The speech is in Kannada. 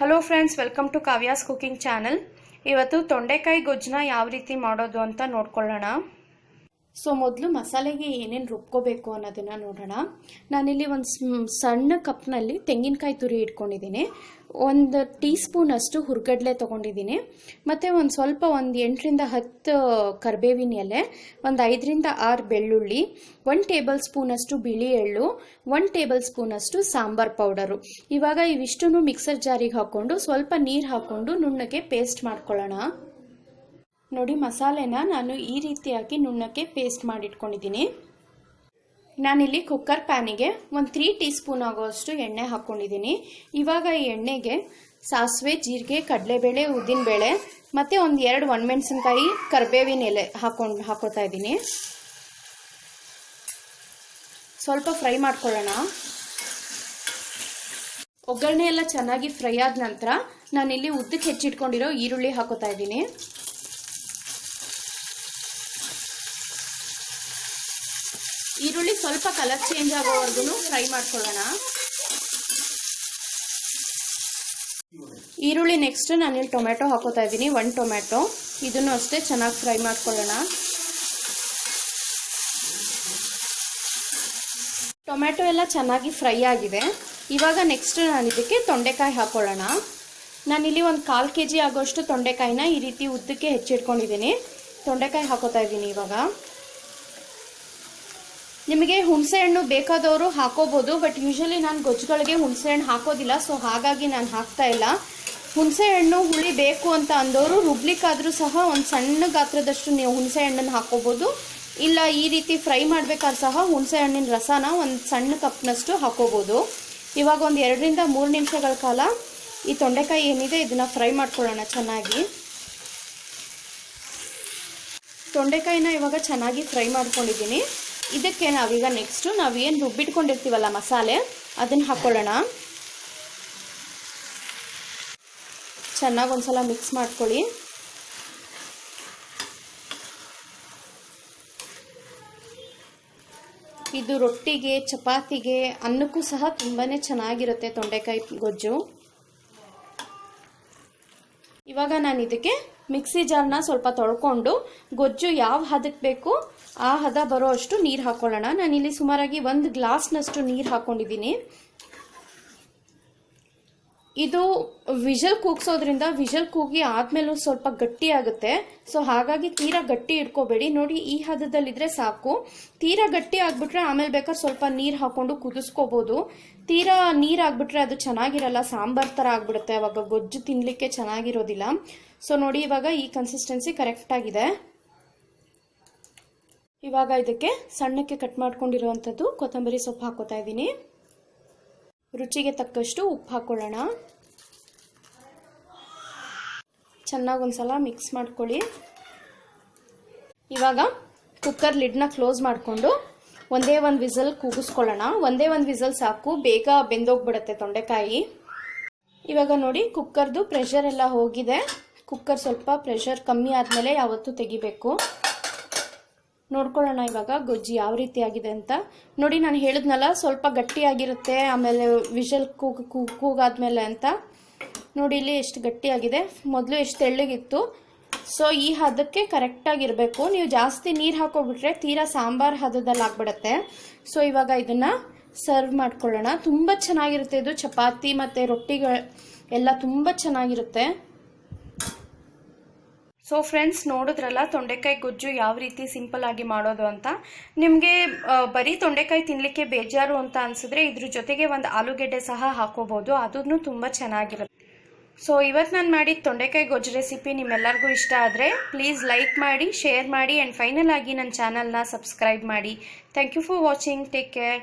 Hello friends welcome to Kavya's cooking channel ಇವತ್ತು ತೊಂಡೆಕಾಯಿ ಗೊಜ್ಜನ್ನ ಯಾವ ರೀತಿ ಮಾಡೋದು ಅಂತ ನೋಡ್ಕೊಳ್ಳೋಣ. ಸೊ ಮೊದಲು ಮಸಾಲೆಗೆ ಏನೇನು ರುಬ್ಕೋಬೇಕು ಅನ್ನೋದನ್ನು ನೋಡೋಣ. ನಾನಿಲ್ಲಿ ಒಂದು ಸಣ್ಣ ಕಪ್ನಲ್ಲಿ ತೆಂಗಿನಕಾಯಿ ತುರಿ ಇಟ್ಕೊಂಡಿದ್ದೀನಿ. ಒಂದು ಟೀ ಸ್ಪೂನಷ್ಟು ಹುರ್ಗಡ್ಲೆ ತೊಗೊಂಡಿದ್ದೀನಿ. ಮತ್ತು ಒಂದು ಸ್ವಲ್ಪ ಒಂದು ಎಂಟರಿಂದ ಹತ್ತು ಕರಿಬೇವಿನ ಎಲೆ, ಒಂದು ಐದರಿಂದ ಆರು ಬೆಳ್ಳುಳ್ಳಿ ಒನ್ ಟೇಬಲ್ ಸ್ಪೂನಷ್ಟು ಬಿಳಿ ಎಳ್ಳು ಒನ್ ಟೇಬಲ್ ಸ್ಪೂನಷ್ಟು ಸಾಂಬಾರ್ ಪೌಡರು. ಇವಾಗ ಇವಿಷ್ಟನ್ನು ಮಿಕ್ಸರ್ ಜಾರಿಗೆ ಹಾಕ್ಕೊಂಡು ಸ್ವಲ್ಪ ನೀರು ಹಾಕ್ಕೊಂಡು ನುಣ್ಣಗೆ ಪೇಸ್ಟ್ ಮಾಡ್ಕೊಳ್ಳೋಣ. ನೋಡಿ, ಮಸಾಲೆನ ನಾನು ಈ ರೀತಿಯಾಗಿ ನುಣ್ಣಕ್ಕೆ ಪೇಸ್ಟ್ ಮಾಡಿಟ್ಕೊಂಡಿದ್ದೀನಿ. ನಾನಿಲ್ಲಿ ಕುಕ್ಕರ್ ಪ್ಯಾನಿಗೆ ಒಂದು ತ್ರೀ ಟೀ ಸ್ಪೂನ್ ಆಗೋಷ್ಟು ಎಣ್ಣೆ ಹಾಕ್ಕೊಂಡಿದ್ದೀನಿ ಇವಾಗ ಈ ಎಣ್ಣೆಗೆ ಸಾಸಿವೆ, ಜೀರಿಗೆ, ಕಡಲೆಬೇಳೆ, ಉದ್ದಿನಬೇಳೆ ಮತ್ತು ಒಂದು ಎರಡು ಒಣಮೆಣಸಿನ್ಕಾಯಿ, ಕರಿಬೇವಿನ ಎಲೆ ಹಾಕೊಂಡು ಹಾಕೋತಾ ಇದ್ದೀನಿ. ಸ್ವಲ್ಪ ಫ್ರೈ ಮಾಡ್ಕೊಳ್ಳೋಣ. ಒಗ್ಗರಣೆ ಎಲ್ಲ ಚೆನ್ನಾಗಿ ಫ್ರೈ ಆದ ನಂತರ ನಾನಿಲ್ಲಿ ಉದ್ದಕ್ಕೆ ಹೆಚ್ಚಿಟ್ಕೊಂಡಿರೋ ಈರುಳ್ಳಿ ಹಾಕೋತಾ ಇದ್ದೀನಿ. ಈರುಳ್ಳಿ ಸ್ವಲ್ಪ ಕಲರ್ ಚೇಂಜ್ ಆಗೋವರೆಗೂ ಫ್ರೈ ಮಾಡ್ಕೊಳ್ಳೋಣ. ಈರುಳ್ಳಿ ನೆಕ್ಸ್ಟ್ ನಾನಿಲ್ಲಿ ಟೊಮೆಟೊ ಹಾಕೋತಾ ಇದ್ದೀನಿ ಒನ್ ಟೊಮೆಟೊ ಇದನ್ನು ಅಷ್ಟೇ ಚೆನ್ನಾಗಿ ಫ್ರೈ ಮಾಡ್ಕೊಳ್ಳೋಣ. ಟೊಮೆಟೊ ಎಲ್ಲ ಚೆನ್ನಾಗಿ ಫ್ರೈ ಆಗಿದೆ. ಇವಾಗ ನೆಕ್ಸ್ಟ್ ನಾನು ಇದಕ್ಕೆ ತೊಂಡೆಕಾಯಿ ಹಾಕೊಳ್ಳೋಣ. ನಾನಿಲ್ಲಿ ಒಂದು ಕಾಲು ಕೆ ಜಿ ಆಗೋಷ್ಟು ತೊಂಡೆಕಾಯಿನ ಈ ರೀತಿ ಉದ್ದಕ್ಕೆ ಹೆಚ್ಚಿಟ್ಕೊಂಡಿದ್ದೀನಿ. ತೊಂಡೆಕಾಯಿ ಹಾಕೋತಾ ಇದ್ದೀನಿ ಇವಾಗ. ನಿಮಗೆ ಹುಣಸೆ ಹಣ್ಣು ಬೇಕಾದವರು ಹಾಕೋಬೋದು ಬಟ್ ಯೂಶಲಿ ನಾನು ಗೊಜ್ಜುಗಳಿಗೆ ಹುಣಸೆ ಹಣ್ಣು ಹಾಕೋದಿಲ್ಲ ಸೊ ಹಾಗಾಗಿ ನಾನು ಹಾಕ್ತಾ ಇಲ್ಲ. ಹುಣಸೆ ಹಣ್ಣು, ಹುಳಿ ಬೇಕು ಅಂತ ಅಂದವರು ರುಬ್ಲಿಕ್ಕಾದರೂ ಸಹ ಒಂದು ಸಣ್ಣ ಗಾತ್ರದಷ್ಟು ನೀವು ಹುಣಸೆ ಹಣ್ಣನ್ನು ಹಾಕೋಬೋದು. ಇಲ್ಲ, ಈ ರೀತಿ ಫ್ರೈ ಮಾಡಬೇಕಾದ್ರೆ ಸಹ ಹುಣಸೆ ಹಣ್ಣಿನ ರಸನ ಒಂದು ಸಣ್ಣ ಕಪ್ನಷ್ಟು ಹಾಕೋಬೋದು. ಇವಾಗ ಒಂದು ಎರಡರಿಂದ ಮೂರು ನಿಮಿಷಗಳ ಕಾಲ ಈ ತೊಂಡೆಕಾಯಿ ಏನಿದೆ, ಇದನ್ನು ಫ್ರೈ ಮಾಡ್ಕೊಳ್ಳೋಣ ಚೆನ್ನಾಗಿ. ತೊಂಡೆಕಾಯಿನ ಇವಾಗ ಚೆನ್ನಾಗಿ ಫ್ರೈ ಮಾಡ್ಕೊಂಡಿದ್ದೀನಿ. ಇದಕ್ಕೆ ನಾವೀಗ ನೆಕ್ಸ್ಟು ಏನು ರುಬ್ಬಿಟ್ಕೊಂಡಿರ್ತೀವಲ್ಲ ಮಸಾಲೆ, ಅದನ್ನು ಹಾಕ್ಕೊಳ್ಳೋಣ ಚೆನ್ನಾಗಿ ಒಂದ್ಸಲ ಮಿಕ್ಸ್ ಮಾಡ್ಕೊಳ್ಳಿ. ಇದು ರೊಟ್ಟಿಗೆ, ಚಪಾತಿಗೆ ಅನ್ನಕ್ಕೂ ಸಹ ತುಂಬಾ ಚೆನ್ನಾಗಿರುತ್ತೆ ತೊಂಡೆಕಾಯಿ ಗೊಜ್ಜು. ಇವಾಗ ನಾನು ಇದಕ್ಕೆ ಮಿಕ್ಸಿ ಜಾರ್ನ ಸ್ವಲ್ಪ ತೊಳ್ಕೊಂಡು ಗೊಜ್ಜು ಯಾವ ಹದಕ್ಕೆ ಬೇಕು ಆ ಹದ ಬರೋ ಅಷ್ಟು ನೀರು ಹಾಕೊಳ್ಳೋಣ. ನಾನಿಲ್ಲಿ ಸುಮಾರಾಗಿ ಒಂದು ಗ್ಲಾಸ್ನಷ್ಟು ನೀರು ಹಾಕೊಂಡಿದ್ದೀನಿ. ಇದು ವಿಷಲ್ ಕೂಗ್ಸೋದ್ರಿಂದ ವಿಷಲ್ ಕೂಗಿ ಆದ್ಮೇಲೂ ಸ್ವಲ್ಪ ಗಟ್ಟಿ ಆಗುತ್ತೆ. ಸೊ ಹಾಗಾಗಿ ತೀರಾ ಗಟ್ಟಿ ಇಟ್ಕೋಬೇಡಿ. ನೋಡಿ, ಈ ಹದದಲ್ಲಿದ್ದರೆ ಸಾಕು. ತೀರಾ ಗಟ್ಟಿ ಆಗಿಬಿಟ್ರೆ ಆಮೇಲೆ ಬೇಕಾದ್ರೆ ಸ್ವಲ್ಪ ನೀರು ಹಾಕೊಂಡು ಕುದಿಸ್ಕೋಬಹುದು ತೀರಾ ನೀರು ಆಗ್ಬಿಟ್ರೆ ಅದು ಚೆನ್ನಾಗಿರಲ್ಲ. ಸಾಂಬಾರ್ ಥರ ಆಗಿಬಿಡುತ್ತೆ. ಅವಾಗ ಗೊಜ್ಜು ತಿನ್ನಲಿಕ್ಕೆ ಚೆನ್ನಾಗಿರೋದಿಲ್ಲ. ಸೊ ನೋಡಿ, ಇವಾಗ ಈ ಕನ್ಸಿಸ್ಟೆನ್ಸಿ ಕರೆಕ್ಟ್ ಆಗಿದೆ. ಇವಾಗ ಇದಕ್ಕೆ ಸಣ್ಣಕ್ಕೆ ಕಟ್ ಮಾಡ್ಕೊಂಡಿರುವಂಥದ್ದು ಕೊತ್ತಂಬರಿ ಸೊಪ್ಪು ಹಾಕೋತಾ ಇದ್ದೀನಿ. ರುಚಿಗೆ ತಕ್ಕಷ್ಟು ಉಪ್ಪು ಹಾಕ್ಕೊಳ್ಳೋಣ ಚೆನ್ನಾಗಿ ಒಂದ್ಸಲ ಮಿಕ್ಸ್ ಮಾಡ್ಕೊಳ್ಳಿ. ಇವಾಗ ಕುಕ್ಕರ್ ಲಿಡ್ನ ಕ್ಲೋಸ್ ಮಾಡಿಕೊಂಡು ಒಂದೇ ಒಂದು ವಿಸಲ್ ಕೂಗಿಸ್ಕೊಳ್ಳೋಣ. ಒಂದೇ ಒಂದು ವಿಸಲ್ ಸಾಕು, ಬೇಗ ಬೆಂದೋಗ್ಬಿಡುತ್ತೆ ತೊಂಡೆಕಾಯಿ. ಇವಾಗ ನೋಡಿ ಕುಕ್ಕರ್ದು ಪ್ರೆಷರ್ ಎಲ್ಲ ಹೋಗಿದೆ. ಕುಕ್ಕರ್ ಸ್ವಲ್ಪ ಪ್ರೆಷರ್ ಕಮ್ಮಿ ಆದಮೇಲೆ ಯಾವತ್ತೂ ತೆಗಿಬೇಕು. ನೋಡ್ಕೊಳ್ಳೋಣ ಇವಾಗ ಗೊಜ್ಜಿ ಯಾವ ರೀತಿ ಆಗಿದೆ ಅಂತ. ನೋಡಿ, ನಾನು ಹೇಳಿದ್ನಲ್ಲ, ಸ್ವಲ್ಪ ಗಟ್ಟಿಯಾಗಿರುತ್ತೆ, ಆಮೇಲೆ ವಿಷಲ್ ಕೂಗ್ ಕೂ ಕೂಗಾದ್ಮೇಲೆ ಅಂತ. ನೋಡಿ, ಇಲ್ಲಿ ಎಷ್ಟು ಗಟ್ಟಿಯಾಗಿದೆ. ಮೊದಲು ಎಷ್ಟು ತೆಳ್ಳಗಿತ್ತು. ಸೊ ಈ ಹದಕ್ಕೆ ಕರೆಕ್ಟಾಗಿರಬೇಕು ನೀವು ಜಾಸ್ತಿ ನೀರು ಹಾಕೋಬಿಟ್ರೆ ತೀರಾ ಸಾಂಬಾರು ಹದದಲ್ಲಿ ಆಗ್ಬಿಡತ್ತೆ. ಸೊ ಇವಾಗ ಇದನ್ನು ಸರ್ವ್ ಮಾಡ್ಕೊಳ್ಳೋಣ. ತುಂಬ ಚೆನ್ನಾಗಿರುತ್ತೆ ಇದು. ಚಪಾತಿ ಮತ್ತು ರೊಟ್ಟಿಗಳು ಎಲ್ಲ ತುಂಬ ಚೆನ್ನಾಗಿರುತ್ತೆ. ಸೊ ಫ್ರೆಂಡ್ಸ್ ನೋಡಿದ್ರಲ್ಲ, ತೊಂಡೆಕಾಯಿ ಗೊಜ್ಜು ಯಾವ ರೀತಿ ಸಿಂಪಲ್ ಆಗಿ ಮಾಡೋದು ಅಂತ. ನಿಮಗೆ ಬರೀ ತೊಂಡೆಕಾಯಿ ತಿನ್ನಲಿಕ್ಕೆ ಬೇಜಾರು ಅಂತ ಅನಿಸಿದ್ರೆ ಇದ್ರ ಜೊತೆಗೆ ಒಂದು ಆಲೂಗೆಡ್ಡೆ ಸಹ ಹಾಕೋಬೋದು. ಅದನ್ನು ತುಂಬ ಚೆನ್ನಾಗಿರುತ್ತೆ. ಸೊ ಇವತ್ತು ನಾನು ಮಾಡಿದ ತೊಂಡೆಕಾಯಿ ಗೊಜ್ಜು ರೆಸಿಪಿ ನಿಮ್ಮೆಲ್ಲರಿಗೂ ಇಷ್ಟ ಆದರೆ ಪ್ಲೀಸ್ ಲೈಕ್ ಮಾಡಿ ಶೇರ್ ಮಾಡಿ ಆ್ಯಂಡ್ ಫೈನಲ್ ಆಗಿ ನನ್ನ ಚಾನಲ್ನ ಸಬ್ಸ್ಕ್ರೈಬ್ ಮಾಡಿ. Thank you for watching take care